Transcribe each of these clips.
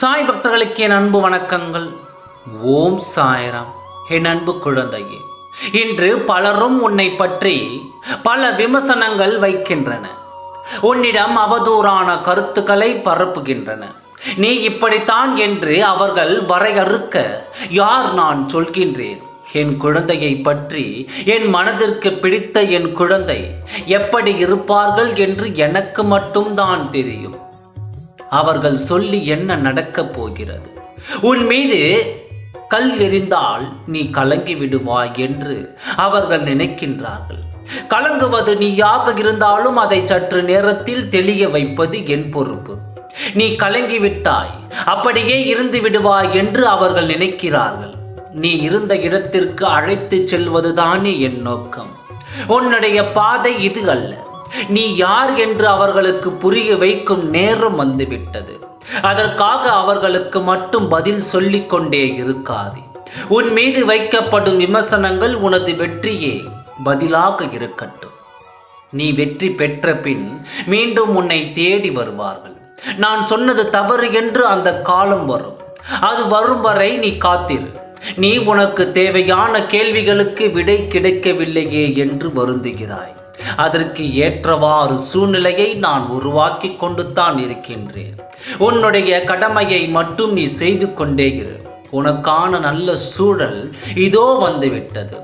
சாய் பக்தர்களுக்கு என் அன்பு வணக்கங்கள். ஓம் சாய்ராம். என் அன்பு குழந்தையே இன்று பலரும் உன்னை பற்றி பல விமர்சனங்கள் வைக்கின்றன. உன்னிடம் அவதூறான கருத்துக்களை பரப்புகின்றன. நீ இப்படித்தான் என்று அவர்கள் வரையறுக்க யார் நான் சொல்கின்றேன்? என் குழந்தையை பற்றி என் மனதிற்கு பிடித்த என் குழந்தை எப்படி இருப்பார்கள் என்று எனக்கு மட்டும்தான் தெரியும். அவர்கள் சொல்லி என்ன நடக்கப் போகிறது? உன் மீது கல் எறிந்தால் நீ கலங்கி விடுவாய் என்று அவர்கள் நினைக்கின்றார்கள். கலங்குவது நீயாக இருந்தாலும் அதை சற்று நேரத்தில் தெளிய வைப்பது என் பொறுப்பு. நீ கலங்கி விட்டாய் அப்படியே இருந்து விடுவாய் என்று அவர்கள் நினைக்கிறார்கள். நீ இருந்த இடத்திற்கு அழைத்துச் செல்வதுதானே என் நோக்கம். உன்னுடைய பாதை இது அல்ல. நீ யார் என்று அவர்களுக்கு புரிய வைக்கும் நேரம் வந்துவிட்டது. அதற்காக அவர்களுக்கு மட்டும் பதில் சொல்லிக் கொண்டே இருக்காது. உன் மீது வைக்கப்படும் விமர்சனங்கள் உனது வெற்றியே பதிலாக இருக்கட்டும். நீ வெற்றி பெற்ற பின் மீண்டும் உன்னை தேடி வருவார்கள். நான் சொன்னது தவறு என்று அந்த காலம் வரும். அது வரும் வரை நீ காத்திரு. நீ உனக்கு தேவையான கேள்விகளுக்கு விடை கிடைக்கவில்லையே என்று வருந்துகிறாய். அதற்கு ஏற்றவாறு சூழ்நிலையை நான் உருவாக்கி கொண்டு தான் இருக்கின்றேன். உன்னுடைய கடமையை மட்டும் நீ செய்து கொண்டே இரு. உனக்கான நல்ல சூழல் இதோ வந்துவிட்டது.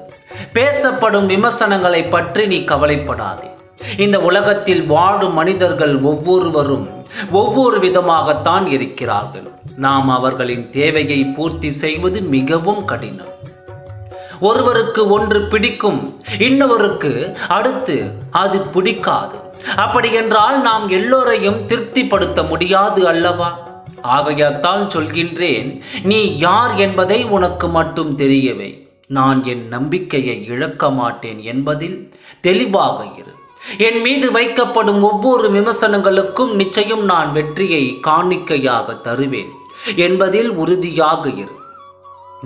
பேசப்படும் விமர்சனங்களை பற்றி நீ கவலைப்படாதே. இந்த உலகத்தில் வாழும் மனிதர்கள் ஒவ்வொருவரும் ஒவ்வொரு விதமாகத்தான் இருக்கிறார்கள். நாம் அவர்களின் தேவையை பூர்த்தி செய்வது மிகவும் கடினம். ஒருவருக்கு ஒன்று பிடிக்கும் இன்னொருக்கு அடுத்து அது பிடிக்காது. அப்படி என்றால் நாம் எல்லோரையும் திருப்திப்படுத்த முடியாது அல்லவா? ஆகையாத்தான் சொல்கின்றேன் நீ யார் என்பதை உனக்கு மட்டும் தெரியவே. நான் என் நம்பிக்கையை இழக்க மாட்டேன் என்பதில் தெளிவாக இரு. என் மீது வைக்கப்படும் ஒவ்வொரு விமர்சனங்களுக்கும் நிச்சயம் நான் வெற்றியை காணிக்கையாக தருவேன் என்பதில் உறுதியாக இரு.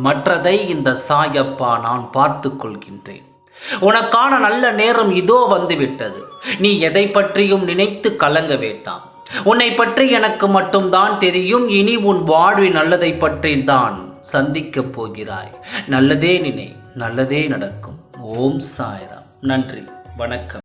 மற்றதை இந்த சாயப்பா நான் பார்த்து கொள்கின்றேன் உனக்கான நல்ல நேரம் இதோ வந்துவிட்டது. நீ எதை பற்றியும் நினைத்து கலங்க வேண்டாம். உன்னை பற்றி எனக்கு மட்டும்தான் தெரியும். இனி உன் வாழ்வின் நல்லதை பற்றி தான் சந்திக்கப் போகிறாய். நல்லதே நினை நல்லதே நடக்கும். ஓம் சாய்ராம். நன்றி வணக்கம்.